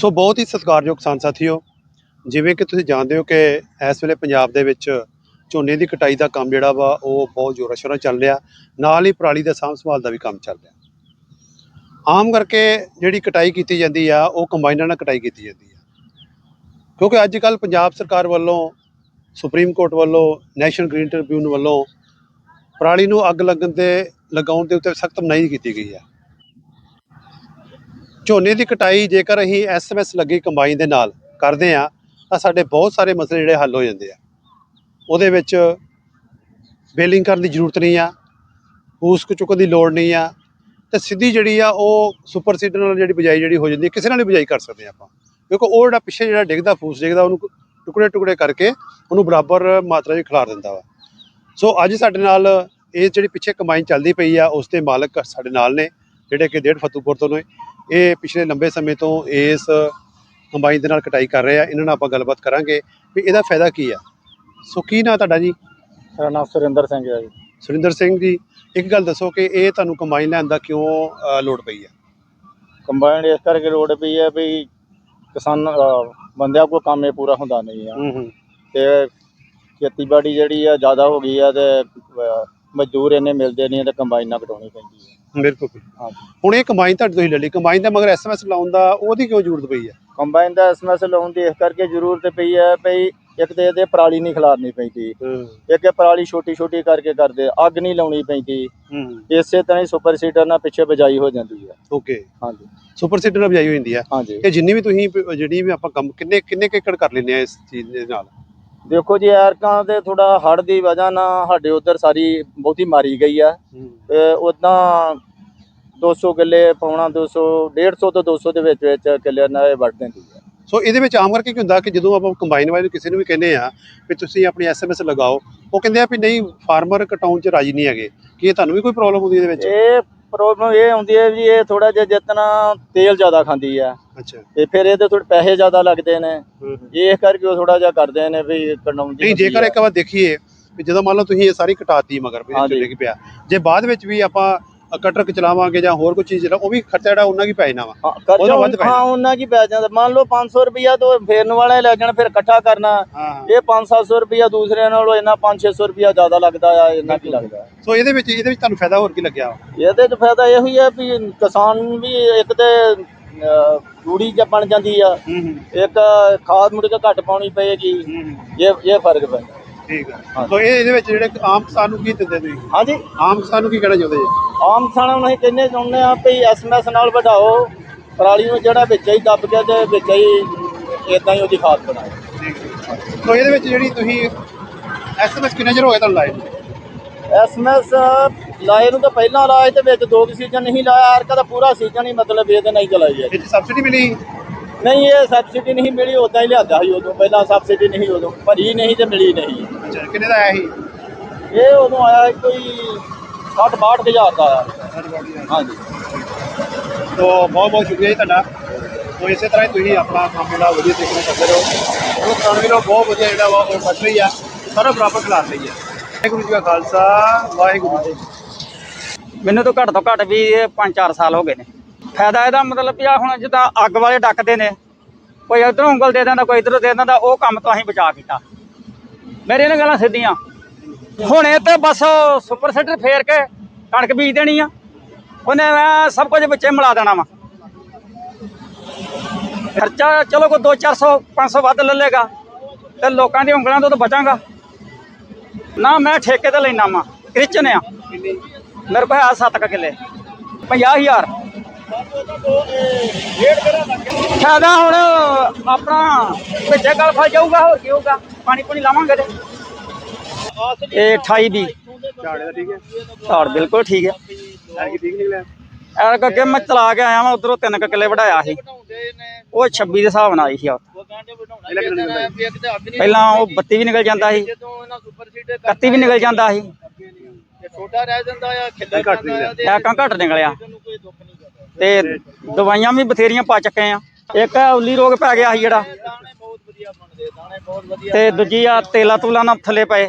ਸੋ ਬਹੁਤ ਹੀ ਸਤਿਕਾਰਯੋਗ ਕਿਸਾਨ ਸਾਥੀਓ ਜਿਵੇਂ ਕਿ ਤੁਸੀਂ ਜਾਣਦੇ ਹੋ ਕਿ ਇਸ ਵੇਲੇ ਪੰਜਾਬ ਦੇ ਵਿੱਚ ਝੋਨੇ ਦੀ ਕਟਾਈ ਦਾ ਕੰਮ ਜਿਹੜਾ ਵਾ, ਉਹ ਬਹੁਤ ਜ਼ੋਰਾਂ ਸ਼ੋਰਾਂ ਚੱਲ ਰਿਹਾ। ਨਾਲ ਹੀ ਪਰਾਲੀ ਦਾ ਸਾਂਭ ਸੰਭਾਲ ਦਾ ਵੀ ਕੰਮ ਚੱਲ ਰਿਹਾ। ਆਮ ਕਰਕੇ ਜਿਹੜੀ ਕਟਾਈ ਕੀਤੀ ਜਾਂਦੀ ਆ, ਉਹ ਕੰਬਾਈਨਾਂ ਨਾਲ ਕਟਾਈ ਕੀਤੀ ਜਾਂਦੀ ਆ। ਕਿਉਂਕਿ ਅੱਜ ਕੱਲ ਪੰਜਾਬ ਸਰਕਾਰ ਵੱਲੋਂ, ਸੁਪਰੀਮ ਕੋਰਟ ਵੱਲੋਂ, ਨੈਸ਼ਨਲ ਗ੍ਰੀਨ ਟ੍ਰਿਬਿਊਨ ਵੱਲੋਂ ਪਰਾਲੀ ਨੂੰ ਅੱਗ ਲੱਗਣ ਤੇ, ਲਗਾਉਣ ਦੇ ਉੱਤੇ ਸਖਤ ਮਨਾਹੀ ਕੀਤੀ ਗਈ ਹੈ ਝੋਨੇ ਦੀ ਕਟਾਈ ਜੇਕਰ ਅਸੀਂ ਐਸਐਮਐਸ ਲੱਗੀ ਕੰਬਾਈਨ ਦੇ ਨਾਲ ਕਰਦੇ ਆ ਤਾਂ ਸਾਡੇ ਬਹੁਤ ਸਾਰੇ ਮਸਲੇ ਜਿਹੜੇ ਹੱਲ ਹੋ ਜਾਂਦੇ ਆ। ਉਹਦੇ ਵਿੱਚ ਬੇਲਿੰਗ ਕਰਨ ਦੀ ਜ਼ਰੂਰਤ ਨਹੀਂ ਆ ਉਸ ਚੁੱਕਣ ਦੀ ਲੋੜ ਨਹੀਂ ਆ, ਤੇ ਸਿੱਧੀ ਜਿਹੜੀ ਆ ਉਹ ਸੁਪਰ ਸੀਡਰ ਨਾਲ ਜਿਹੜੀ ਬਿਜਾਈ ਜਿਹੜੀ ਹੋ ਜਾਂਦੀ ਹੈ ਕਿਸੇ ਨਾਲ ਵੀ ਬਿਜਾਈ ਕਰ ਸਕਦੇ ਆ ਆਪਾਂ। ਕਿਉਂਕਿ ਉਹ ਜਿਹੜਾ ਪਿੱਛੇ ਜਿਹੜਾ ਡਿੱਗਦਾ ਫੂਸ ਡਿੱਗਦਾ, ਉਹਨੂੰ ਟੁਕੜੇ ਟੁਕੜੇ ਕਰਕੇ ਉਹਨੂੰ ਬਰਾਬਰ ਮਾਤਰਾ ਵਿੱਚ ਖਿਲਾਰ ਦਿੰਦਾ ਵਾ। ਸੋ ਅੱਜ ਸਾਡੇ ਨਾਲ ਇਹ ਜਿਹੜੀ ਪਿੱਛੇ ਕੰਬਾਈਨ ਚੱਲਦੀ ਪਈ ਆ, ਉਸ ਦੇ ਮਾਲਕ ਸਾਡੇ ਨਾਲ ਨੇ। ਜਿਹੜੇ ਕਿ ਡੇਢ ਫਤੂਪੁਰ ਤੋਂ ਨੇ ਇਹ ਪਿਛਲੇ ਲੰਬੇ ਸਮੇਂ ਤੋਂ ਇਸ ਕੰਬਾਈਨ ਦੇ ਨਾਲ ਕਟਾਈ ਕਰ ਰਹੇ ਆ। ਇਹਨਾਂ ਨਾਲ ਆਪਾਂ ਗੱਲਬਾਤ ਕਰਾਂਗੇ ਵੀ ਇਹਦਾ ਫਾਇਦਾ ਕੀ ਆ। ਸੋ ਕੀ ਨਾਂ ਤੁਹਾਡਾ ਜੀ? ਮੇਰਾ ਨਾਮ ਸੁਰਿੰਦਰ ਸਿੰਘ ਹੈ ਜੀ। ਸੁਰਿੰਦਰ ਸਿੰਘ ਜੀ ਇੱਕ ਗੱਲ ਦੱਸੋ ਕਿ ਇਹ ਤੁਹਾਨੂੰ ਕੰਬਾਈਨ ਲੈਣ ਦਾ ਕਿਉਂ ਅ, ਲੋੜ ਪਈ ਆ? ਕੰਬਾਈਨ ਇਸ ਕਰਕੇ ਲੋੜ ਪਈ ਹੈ ਵੀ ਕਿਸਾਨ ਅਹ, ਬੰਦਿਆਂ ਕੋਲ ਕੰਮ ਇਹ ਪੂਰਾ ਹੁੰਦਾ ਨਹੀਂ ਆ। ਹੂੰ ਹੂੰ। ਤੇ ਖੇਤੀਬਾੜੀ ਜਿਹੜੀ ਆ ਜ਼ਿਆਦਾ ਹੋ ਗਈ ਆ ਤੇ ਅਹ, ਮਜ਼ਦੂਰ ਇੰਨੇ ਮਿਲਦੇ ਨਹੀਂ ਤੇ ਕੰਬਾਈਨਾਂ ਕਟਾਉਣੀ ਪੈਂਦੀ ਹੈ। ਬਿਲਕੁਲ ਹਾਂਜੀ। ਹੁਣ ਇਹ ਕੰਬਾਈਨ ਤੁਹਾਡੀ ਤੁਸੀਂ ਲੈ ਲਈ। ਕੰਬਾਈਨ ਦਾ ਮਗਰ ਐਸਐਮਐਸ ਲਾਉਣ ਦਾ ਉਹਦੀ ਕਿਉਂ ਜ਼ਰੂਰਤ ਪਈ ਆ ਕੰਬਾਈਨ ਦਾ ਐਸਐਮਐਸ ਲਾਉਣ ਦੀ ਇਸ ਕਰਕੇ ਜ਼ਰੂਰਤ ਪਈ ਹੈ ਭਈ ਇੱਕ ਤੇ ਇਹਦੇ ਪਰਾਲੀ ਨਹੀਂ ਖਿਲਾਰਨੀ ਪੈਂਦੀ। ਇੱਕ ਇਹ ਪਰਾਲੀ ਛੋਟੀ ਛੋਟੀ ਕਰਕੇ ਕਰਦੇ ਅੱਗ ਨਹੀਂ ਲਾਉਣੀ ਪੈਂਦੀ। ਹੂੰ। ਇਸੇ ਤਰ੍ਹਾਂ ਹੀ ਸੁਪਰ ਸੀਡਰ ਨਾਲ ਪਿੱਛੇ ਬਜਾਈ ਹੋ ਜਾਂਦੀ ਹੈ। ਓਕੇ ਹਾਂਜੀ। ਸੁਪਰ ਸੀਡਰ ਨਾਲ ਬਜਾਈ ਹੋ ਜਾਂਦੀ ਆ ਹਾਂਜੀ। ਕਿ ਜਿੰਨੀ ਵੀ ਤੁਸੀਂ ਪ- ਜਿਹੜੀ ਵੀ ਆਪਾਂ ਕੰਮ ਕਿੰਨੇ ਕਿੰਨੇ ਕੁ ਏਕੜ ਕਰ ਲੈਂਦੇ ਆ ਇਸ ਚੀਜ਼ ਦੇ ਨਾਲ? ਦੇਖੋ ਜੀ ਐਰਕਾਂ ਤੇ ਥੋੜਾ ਹੜ ਦੀ ਵਜ੍ਹਾ ਨਾਲ ਸਾਡੇ ਉਧਰ ਸਾਰੀ ਬਹੁਤੀ ਮਾਰੀ ਗਈ ਆ। ਉਦਾਂ 200 ਕਿੱਲੇ ਪੌਣਾ 200 150 ਤੋਂ 200 ਦੇ ਵਿੱਚ ਵਿੱਚ ਕਿੱਲੇ ਨਾਲ ਵੱਢ ਦਿੰਦੀ ਹੈ ਸੋ ਇਹਦੇ ਵਿੱਚ ਆਮ ਕਰਕੇ ਕੀ ਹੁੰਦਾ ਕਿ ਜਦੋਂ ਆਪਾਂ ਕੰਬਾਈਨ ਵਾਲੇ ਨੂੰ ਕਿਸੇ ਨੂੰ ਵੀ ਕਹਿੰਦੇ ਆ ਵੀ ਤੁਸੀਂ ਆਪਣੀ ਐਸਐਮਐਸ ਲਗਾਓ ਉਹ ਕਹਿੰਦੇ ਆ ਵੀ ਨਹੀਂ ਫਾਰਮਰ ਕਟਾਉਣ ਚ ਰਾਜੀ ਨਹੀਂ ਹੈਗੇ। ਕੀ ਇਹ ਤੁਹਾਨੂੰ ਵੀ ਕੋਈ ਪ੍ਰੋਬਲਮ ਹੁੰਦੀ ਇਹਦੇ ਵਿੱਚ? ਇਹ ਪ੍ਰੋਬਲਮ ਇਹ ਹੁੰਦੀ ਹੈ ਵੀ ਇਹ ਥੋੜਾ ਜਿਹਾ ਜਿਤਨਾ ਤੇਲ ਜ਼ਿਆਦਾ ਖਾਂਦੀ ਆ ਅੱਛਾ। ਤੇ ਫਿਰ ਇਹਦੇ ਥੋੜੇ ਪੈਸੇ ਜ਼ਿਆਦਾ ਲੱਗਦੇ ਨੇ। ਇਹ ਕਰਕੇ ਉਹ ਥੋੜਾ ਜਿਹਾ ਕਰਦੇ ਨੇ ਵੀ ਕਟਾਉਂਦੀ ਨਹੀਂ ਜੇਕਰ ਇੱਕ ਵਾਰ ਦੇਖੀਏ ਵੀ ਜਦੋਂ ਮੰਨ ਲਓ ਤੁਸੀਂ ਇਹ ਸਾਰੀ ਕਟਾਤੀ ਮਗਰ ਵੀ। ਚੱਲੇ ਕੀ ਪਿਆ ਜੇ ਬਾਅਦ ਵਿੱਚ ਵੀ ਆਪਾਂ ਕਟਰ ਚਲਾਵਾਂਗੇ ਜਾਂ ਹੋਰ ਕੋਈ ਚੀਜ਼ ਚਲਾ ਉਹ ਵੀ ਖਰਚਾ ਜਿਹੜਾ ਉਹਨਾਂ ਕੀ ਪੈ ਜਾਣਾ ਵਾ। ਹਾਂ, ਖਰਚਾ ਉਹਦਾ ਵੱਧ ਪੈ ਹਾਂ ਉਹਨਾਂ ਕੀ ਪੈ ਜਾਂਦਾ। ਮੰਨ ਲਓ 500 ਰੁਪਿਆ ਤੋਂ ਫੇਰਨ ਵਾਲੇ ਲੈ ਜਾਣ ਫਿਰ ਇਕੱਠਾ ਕਰਨਾ। ਹਾਂ ਇਹ 5-700 ਰੁਪਿਆ ਦੂਸਰਿਆਂ ਨਾਲੋਂ ਇੰਨਾ 5-600 ਰੁਪਿਆ ਜ਼ਿਆਦਾ ਲੱਗਦਾ ਆ ਇੰਨਾ ਕੀ ਲੱਗਦਾ। ਸੋ ਇਹਦੇ ਵਿੱਚ ਇਹਦੇ ਵਿੱਚ ਤੁਹਾਨੂੰ ਫਾਇਦਾ ਹੋਰ ਕੀ ਲੱਗਿਆ ਇਹਦੇ ਚ ਫਾਇਦਾ ਇਹੋ ਹੀ ਹੈ ਵੀ ਕਿਸਾਨ ਵੀ ਇੱਕ ਤੇ ਅਹ, ਰੂੜੀ ਚ ਬਣ ਜਾਂਦੀ ਆ। ਹੂੰ ਹੂੰ। ਇੱਕ ਖਾਦ ਮੁੜ ਕੇ ਘੱਟ ਪਾਉਣੀ ਪਏਗੀ। ਹੂੰ। ਇਹ ਇਹ ਫ਼ਰਕ ਪੈਂਦਾ। ਠੀਕ ਹੈ ਹਾਂ। ਸੋ ਇਹ ਇਹਦੇ ਵਿੱਚ ਜਿਹੜੇ ਆਮ ਕਿਸਾਨ ਨੂੰ ਕੀ ਦਿੰਦੇ ਤੁਸੀਂ? ਹਾਂਜੀ। ਆਮ ਕਿਸਾਨ ਨੂੰ ਕੀ ਕਹਿਣਾ ਚਾਹੁੰਦੇ ਜੀ? ਆਮ ਕਿਸਾਨਾਂ ਨੂੰ ਅਸੀਂ ਕਹਿੰਦੇ ਚਾਹੁੰਦੇ ਆ ਵੀ ਐਸਐਮਐਸ ਨਾਲ ਵਧਾਓ ਪਰਾਲੀ ਨੂੰ ਜਿਹੜਾ ਵਿੱਚ ਹੀ ਦੱਬ ਕੇ ਤੇ ਵਿੱਚ ਹੀ ਇਦਾਂ ਹੀ ਉਹਦੀ ਖਾਦ ਬਣਾਓ। ਸੋ ਇਹਦੇ ਵਿੱਚ ਜਿਹੜੀ ਤੁਸੀਂ ਐਸਐਮਐਸ ਕਿੰਨੇ ਚਿਰ ਹੋ ਗਿਆ ਤੁਹਾਨੂੰ ਲਾਏ ਨੂੰ? ਐਸਐਮਐਸ ਲਾਏ ਨੂੰ ਤਾਂ ਪਹਿਲਾਂ ਲਾਏ ਤੇ ਵਿੱਚ ਦੋ ਸੀਜ਼ਨ ਨਹੀਂ ਲਾਇਆ ਅਰਕਾ ਦਾ ਪੂਰਾ ਸੀਜ਼ਨ ਹੀ ਮਤਲਬ ਇਹਦੇ ਨਹੀਂ ਚਲਾਈ ਹੈ ਇਹ 'ਚ ਸਬਸਿਡੀ ਮਿਲੀ? ਨਹੀਂ ਇਹ ਸਬਸਿਡੀ ਨਹੀਂ ਮਿਲੀ ਉਦਾਂ ਹੀ ਲਿਆਂਦਾ ਸੀ ਉਦੋਂ। ਪਹਿਲਾਂ ਸਬਸਿਡੀ ਨਹੀਂ ਉਦੋਂ। ਭਰੀ ਨਹੀਂ ਤੇ ਮਿਲੀ ਨਹੀਂ। ਅੱਛਾ ਕਿੰਨੇ ਦਾ ਆਇਆ ਸੀ? ਇਹ ਉਦੋਂ ਆਇਆ ਸੀ ਕੋਈ 60 62 ਹਜ਼ਾਰ ਦਾ ਆਇਆ ਹਾਂਜੀ। ਤੋ ਬਹੁਤ ਬਹੁਤ ਸ਼ੁਕਰੀਆ ਜੀ ਤੁਹਾਡਾ। ਤੋ ਇਸੇ ਤਰ੍ਹਾਂ ਹੀ ਤੁਸੀਂ ਆਪਣਾ ਕੰਮ ਜਿਹੜਾ ਵਧੀਆ ਤਰੀਕੇ ਨਾਲ ਕਰਦੇ ਰਹੋ। ਉਹ ਕਿਸਾਨ ਵੀਰੋ ਬਹੁਤ ਵਧੀਆ ਜਿਹੜਾ ਵਾ ਉਹ ਫਸ ਰਹੀ ਆ। ਸਾਰਾ ਬਰਾਬਰ ਖਿਲਾਰ ਲਈ ਆ। ਵਾਹਿਗੁਰੂ ਜੀ ਕਾ ਖਾਲਸਾ ਵਾਹਿਗੁਰੂ ਜੀ। ਮੈਨੂੰ ਤਾਂ ਘੱਟ ਤੋਂ ਘੱਟ ਵੀ ਇਹ 5-4 ਸਾਲ ਹੋ ਗਏ ਨੇ। ਫਾਇਦਾ ਇਹਦਾ ਮਤਲਬ ਵੀ ਆ ਹੁਣ ਜਿੱਦਾਂ ਅੱਗ ਵਾਲੇ ਡੱਕਦੇ ਨੇ, ਕੋਈ ਇਧਰੋਂ ਉਂਗਲ ਦੇ ਦਿੰਦਾ, ਕੋਈ ਇਧਰੋਂ ਦੇ ਦਿੰਦਾ, ਉਹ ਕੰਮ ਤੋਂ ਅਸੀਂ ਬਚਾ ਕੀਤਾ। ਮੇਰੇ ਨਾਲ ਗੱਲਾਂ ਸਿੱਧੀਆਂ। ਹੁਣ ਇਹ ਤੇ ਬਸ ਸੁਪਰ ਸੀਡਰ ਫੇਰ ਕੇ ਕਣਕ ਬੀਜ ਦੇਣੀ ਆ। ਉਹਨੇ ਮੈਂ ਸਭ ਕੁਝ ਵਿੱਚੇ ਮਿਲਾ ਦੇਣਾ ਵਾ। ਖਰਚਾ ਚਲੋ ਕੋਈ 2-400 500 ਵੱਧ ਲੈ ਲੇਗਾ, ਤੇ ਲੋਕਾਂ ਦੀ ਉਂਗਲਾਂ ਤੋਂ ਤਾਂ ਬਚਾਂਗਾ। ਨਾ ਮੈਂ ਠੇਕੇ ਤੇ ਲੈਣਾ ਵਾ ਕ੍ਰਿਸਚਨ ਆ। ਮੇਰੇ ਕੋਲ ਹੈ 7 ਕਿੱਲੇ 50000 ਫਾਇਦਾ ਹੁਣ ਆਪਣਾ ਵਿੱਚੇ ਗੱਲ ਫਸ ਜਾਊਗਾ ਹੋਰ ਕੀ ਹੋਊਗਾ? ਪਾਣੀ ਪੁਣੀ ਲਾਵਾਂਗੇ ਤੇ। ਇਹ 28 ਵੀ ਝਾੜੇ ਦਾ। ਠੀਕ ਹੈ ਝਾੜ ਬਿਲਕੁਲ ਠੀਕ ਹੈ। ਐਰ ਕੀ ਠੀਕ ਨਿਕਲਿਆ ਐਰ ਕਰਕੇ ਮੈਂ ਚਲਾ ਕੇ ਆਇਆ ਵਾਂ ਉਧਰੋਂ ਤਿੰਨ ਕੁ ਕਿੱਲੇ ਵਢਾਇਆ ਸੀ। ਉਹ 26 ਦੇ ਹਿਸਾਬ ਨਾਲ ਆਈ ਸੀ ਨਿਕਲਦਾ ਪਹਿਲਾਂ ਉਹ 32 ਵੀ ਨਿਕਲ ਜਾਂਦਾ ਸੀ। 31 ਵੀ ਨਿਕਲ ਜਾਂਦਾ ਸੀ। ਛੋਟਾ ਰਹਿ ਜਾਂਦਾ ਆ ਇਹ ਘੱਟ ਨਿਕਲਿਆ ਐਕਾਂ ਘੱਟ ਨਿਕਲਿਆ। ਤੇ ਦਵਾਈਆਂ ਵੀ ਬਥੇਰੀਆਂ ਪਾ ਚੱਕੇ ਆ। ਇੱਕ ਉਲੀ ਰੋਗ ਪੈ ਗਿਆ ਸੀ ਜਿਹੜਾ। ਤੇ ਦੂਜੀ ਆ ਤੇਲਾ ਤੂਲਾ ਨਾਲ ਥੱਲੇ ਪਏ।